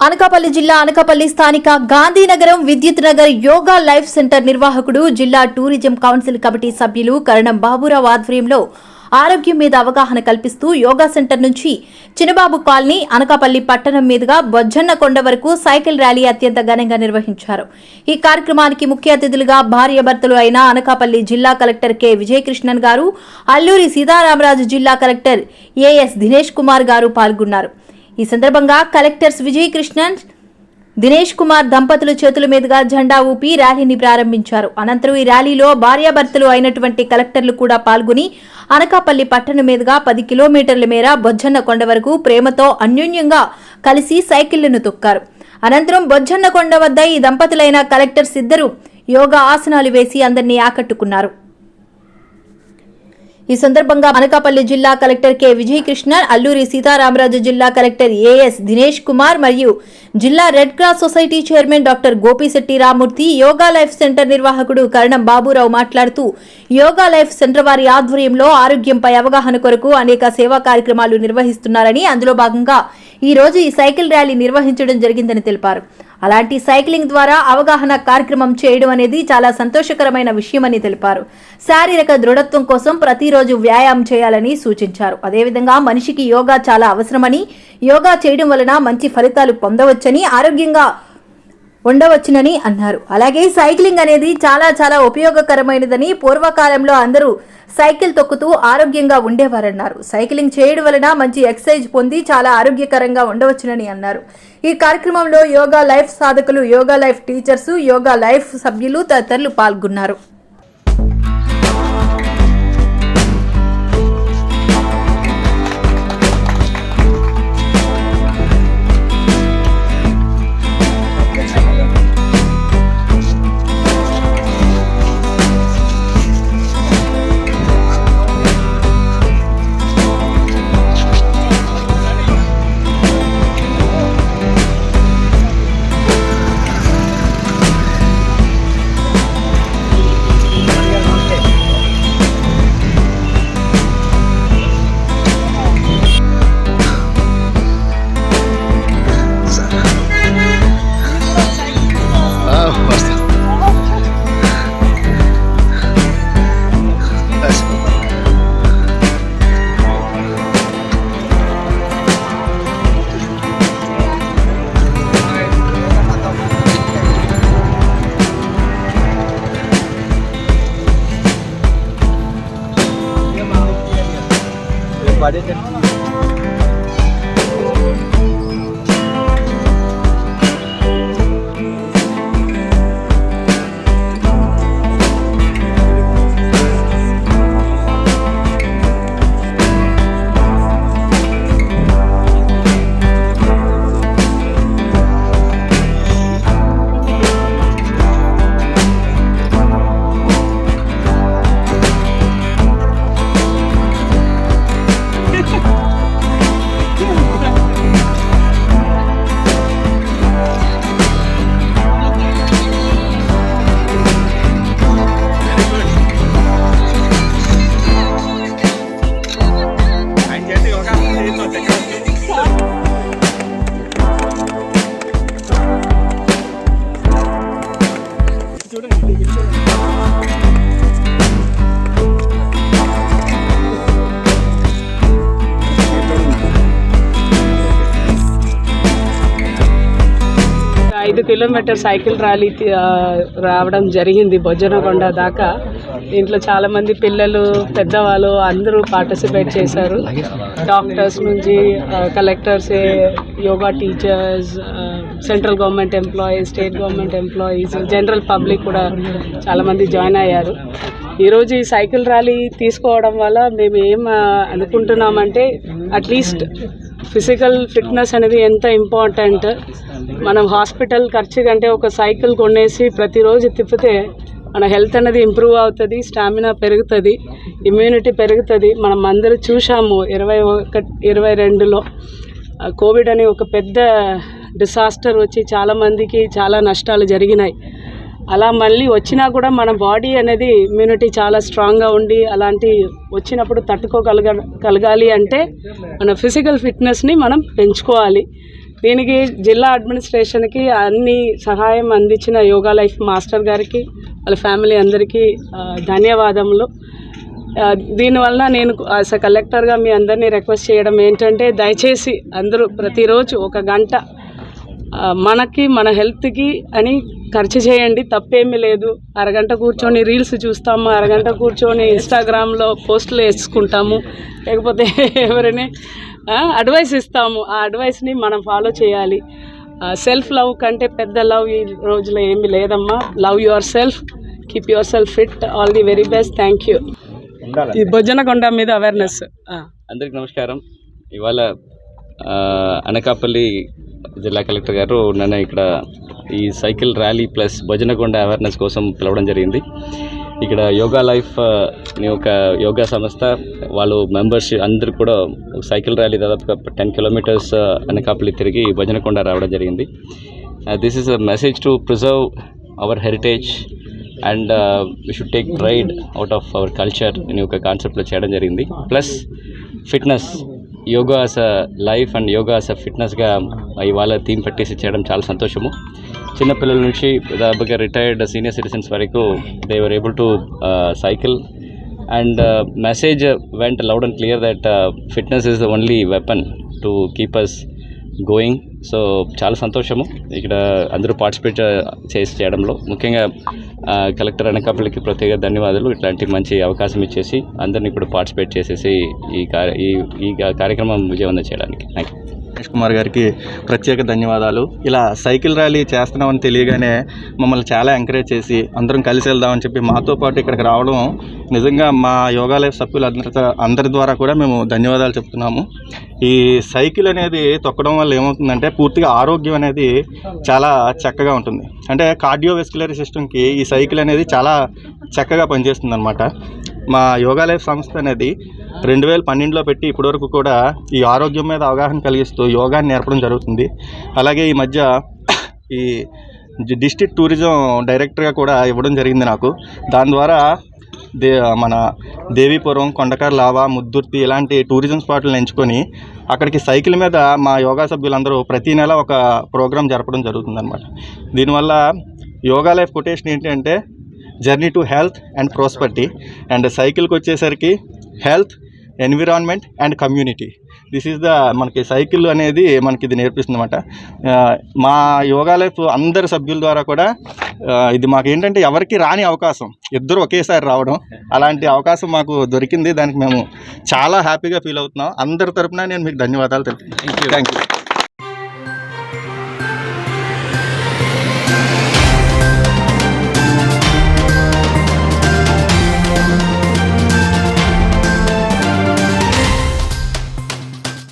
అనకాపల్లి జిల్లా అనకాపల్లి స్థానిక గాంధీనగరం విద్యుత్ నగర్ యోగా లైఫ్ సెంటర్ నిర్వాహకుడు జిల్లా టూరిజం కౌన్సిల్ కమిటీ సభ్యులు కరణం బాబురావు ఆధ్వర్యంలో ఆరోగ్యం మీద అవగాహన కల్పిస్తూ యోగా సెంటర్ నుంచి చినబాబు కాలనీ అనకాపల్లి పట్టణం మీదుగా బొజ్జన్న కొండ వరకు సైకిల్ ర్యాలీ అత్యంత ఘనంగా నిర్వహించారు. ఈ కార్యక్రమానికి ముఖ్య అతిథులుగా భార్యాభర్తలు అయిన అనకాపల్లి జిల్లా కలెక్టర్ కె. విజయకృష్ణన్ గారు అల్లూరి సీతారామరాజు జిల్లా కలెక్టర్ ఏఎస్ దినేష్ కుమార్ గారు పాల్గొన్నారు. ఈ సందర్భంగా కలెక్టర్స్ విజయ్ కృష్ణన్ దినేష్ కుమార్ దంపతులు చేతుల మీదుగా జెండా ఊపి ర్యాలీని ప్రారంభించారు. అనంతరం ఈ ర్యాలీలో భార్యాభర్తలు అయినటువంటి కలెక్టర్లు కూడా పాల్గొని అనకాపల్లి పట్టణం మీదుగా పది కిలోమీటర్ల మేర బొజ్జన్న కొండ వరకు ప్రేమతో అన్యోన్యంగా కలిసి సైకిళ్ళను తొక్కారు. అనంతరం బొజ్జన్న కొండ వద్ద ఈ దంపతులైన కలెక్టర్స్ ఇద్దరు యోగా ఆసనాలు వేసి అందరినీ ఆకట్టుకున్నారు. ఈ సందర్భంగా అనకాపల్లి జిల్లా కలెక్టర్ కె విజయకృష్ణన్ అల్లూరి సీతారామరాజు జిల్లా కలెక్టర్ ఏఎస్ దినేష్ కుమార్ మరియు జిల్లా red cross society chairman doctor Gopisetti Ramurthy yoga life centre నిర్వాహకుడు కరణం బాబురావు మాట్లాడుతూ యోగా లైఫ్ సెంటర్ వారి ఆధ్వర్యంలో ఆరోగ్యంపై అవగాహన కొరకు అనేక సేవా కార్యక్రమాలు నిర్వహిస్తున్నారని అందులో భాగంగా ఈ రోజు ఈ సైకిల్ ర్యాలీ నిర్వహించడం జరిగిందని తెలిపారు. అలాంటి సైక్లింగ్ ద్వారా అవగాహన కార్యక్రమం చేయడం అనేది చాలా సంతోషకరమైన విషయమని తెలిపారు. శారీరక దృఢత్వం కోసం ప్రతిరోజు వ్యాయామం చేయాలని సూచించారు. అదేవిధంగా మనిషికి యోగా చాలా అవసరమని యోగా చేయడం వలన మంచి ఫలితాలు పొందవచ్చని ఆరోగ్యంగా ఉండవచ్చునని అన్నారు. అలాగే సైక్లింగ్ అనేది చాలా చాలా ఉపయోగకరమైనదని పూర్వకాలంలో అందరూ సైకిల్ తొక్కుతూ ఆరోగ్యంగా ఉండేవారన్నారు. సైక్లింగ్ చేయడం వలన మంచి ఎక్సర్సైజ్ పొంది చాలా ఆరోగ్యకరంగా ఉండవచ్చునని అన్నారు. ఈ కార్యక్రమంలో యోగా లైఫ్ సాధకులు Yoga life teachers Yoga life సభ్యులు తదితరులు పాల్గొన్నారు. ఐదు కిలోమీటర్ సైకిల్ ర్యాలీ రావడం జరిగింది బొజ్జనకొండ దాకా. దీంట్లో చాలామంది పిల్లలు పెద్దవాళ్ళు అందరూ పార్టిసిపేట్ చేశారు. డాక్టర్స్ నుంచి collectors yoga teachers central government employees state government employees general public కూడా చాలామంది జాయిన్ అయ్యారు. ఈరోజు ఈ సైకిల్ ర్యాలీ తీసుకోవడం వల్ల మేము ఏం అనుకుంటున్నామంటే అట్లీస్ట్ ఫిజికల్ ఫిట్నెస్ అనేది ఎంత ఇంపార్టెంట్? మనం హాస్పిటల్ ఖర్చు కంటే ఒక సైకిల్ కొనేసి ప్రతిరోజు తిప్పితే మన హెల్త్ అనేది ఇంప్రూవ్ అవుతుంది స్టామినా పెరుగుతుంది ఇమ్యూనిటీ పెరుగుతుంది. మనం అందరూ చూసాము ఇరవై ఒక ఇరవై రెండులో. కోవిడ్ అనే ఒక పెద్ద డిసాస్టర్ వచ్చి చాలామందికి చాలా నష్టాలు జరిగినాయి. అలా మళ్ళీ వచ్చినా కూడా మన బాడీ అనేది ఇమ్యూనిటీ చాలా స్ట్రాంగ్గా ఉండి అలాంటి వచ్చినప్పుడు తట్టుకోగలగ కలగాలి అంటే మన ఫిజికల్ ఫిట్నెస్ని మనం పెంచుకోవాలి. దీనికి జిల్లా అడ్మినిస్ట్రేషన్కి అన్ని సహాయం అందించిన యోగా లైఫ్ మాస్టర్ గారికి వాళ్ళ ఫ్యామిలీ అందరికీ ధన్యవాదములు. దీనివలన దీనివల్ల నేను యాజ్ కలెక్టర్గా మీ అందరినీ రిక్వెస్ట్ చేయడం ఏంటంటే దయచేసి అందరూ ప్రతిరోజు ఒక గంట మనకి మన హెల్త్కి అని ఖర్చు చేయండి తప్పేమీ లేదు. అరగంట కూర్చొని రీల్స్ చూస్తాము అరగంట కూర్చొని ఇన్స్టాగ్రామ్లో పోస్టులు వేసుకుంటాము. లేకపోతే ఎవరైనా అడ్వైస్ ఇస్తాము. ఆ అడ్వైస్ని మనం ఫాలో చేయాలి. సెల్ఫ్ లవ్ కంటే పెద్ద లవ్ ఈ రోజులో ఏమీ లేదమ్మా. Love your self keep your self fit. All the very best. Thank you. ఈ భోజనకొండ మీద అవేర్నెస్. అందరికి నమస్కారం. ఇవాళ అనకాపల్లి జిల్లా కలెక్టర్ గారు నన్ను ఇక్కడ ఈ cycle rally plus Bhajanakonda awareness కోసం పిలవడం జరిగింది. ఇక్కడ యోగా లైఫ్ ఆ, అనే ఒక యోగా సంస్థ వాళ్ళు మెంబర్స్ అందరు కూడా సైకిల్ ర్యాలీ దాదాపుగా టెన్ కిలోమీటర్స్ అనకాపల్లి తిరిగి భజనకొండ రావడం జరిగింది. This is a message to preserve our heritage and we should take pride out of our culture అని ఒక కాన్సెప్ట్లో చేయడం జరిగింది. Plus fitness yoga as a life and yoga as a ఫిట్నెస్గా ఇవాళ థీమ్ పెట్టేసి చేయడం చాలా సంతోషము. చిన్నపిల్లల నుంచి దాదాపుగా రిటైర్డ్ సీనియర్ సిటిజన్స్ వరకు they were able to cycle and message went loud and clear that fitness is the only weapon to keep us going so చాలా సంతోషము. ఇక్కడ అందరూ పార్టిసిపేట్ చేసి చేయడంలో. ముఖ్యంగా కలెక్టర్ అనకాపల్లికి ప్రత్యేక ధన్యవాదాలు. ఇట్లాంటి మంచి అవకాశం ఇచ్చేసి అందరినీ కూడా పార్టిసిపేట్ చేసేసి ఈ కార్య ఈ ఈ కార్యక్రమం విజయవంతం చేయడానికి. థ్యాంక్ యూ రమేష్ కుమార్ గారికి ప్రత్యేక ధన్యవాదాలు. ఇలా సైకిల్ ర్యాలీ చేస్తున్నామని తెలియగానే మమ్మల్ని చాలా ఎంకరేజ్ చేసి అందరం కలిసి వెళ్దామని చెప్పి మాతో పాటు ఇక్కడికి రావడం నిజంగా మా యోగాలయ లైఫ్ అందరి ద్వారా కూడా మేము ధన్యవాదాలు చెప్తున్నాము. ఈ సైకిల్ అనేది తొక్కడం వల్ల ఏమవుతుందంటే పూర్తిగా ఆరోగ్యం అనేది చాలా చక్కగా ఉంటుంది. అంటే కార్డియోవెస్కులరీ సిస్టమ్కి ఈ సైకిల్ అనేది చాలా చక్కగా పనిచేస్తుంది అనమాట మా యోగా లైఫ్ సంస్థ అనేది రెండు వేల పన్నెండులో పెట్టి ఇప్పటివరకు కూడా ఈ ఆరోగ్యం మీద అవగాహన కలిగిస్తూ యోగాని నేర్పడం జరుగుతుంది. అలాగే ఈ మధ్య ఈ డిస్ట్రిక్ట్ టూరిజం డైరెక్టర్గా కూడా ఇవ్వడం జరిగింది నాకు. దాని ద్వారా దే మన దేవీపురం కొండకర్ లావా ముద్దుర్తి ఇలాంటి టూరిజం స్పాట్లను ఎంచుకొని అక్కడికి సైకిల్ మీద మా యోగా సభ్యులందరూ ప్రతి నెల ఒక ప్రోగ్రాం జరపడం జరుగుతుందన్నమాట. దీనివల్ల యోగా లైఫ్ కొటేషన్ ఏంటంటే journey to health and prosperity and సైకిల్కి వచ్చేసరికి health environment and community. This is the మనకి సైకిల్ అనేది మనకి ఇది నేర్పిస్తుంది అనమాట మా యోగా లైఫ్ అందరి సభ్యుల ద్వారా కూడా ఇది మాకు ఏంటంటే ఎవరికి రాని అవకాశం. ఇద్దరు ఒకేసారి రావడం అలాంటి అవకాశం మాకు దొరికింది. దానికి మేము చాలా హ్యాపీగా ఫీల్ అవుతున్నాం. అందరి తరపున నేను మీకు ధన్యవాదాలు తెలుపుతున్నాను. Thank you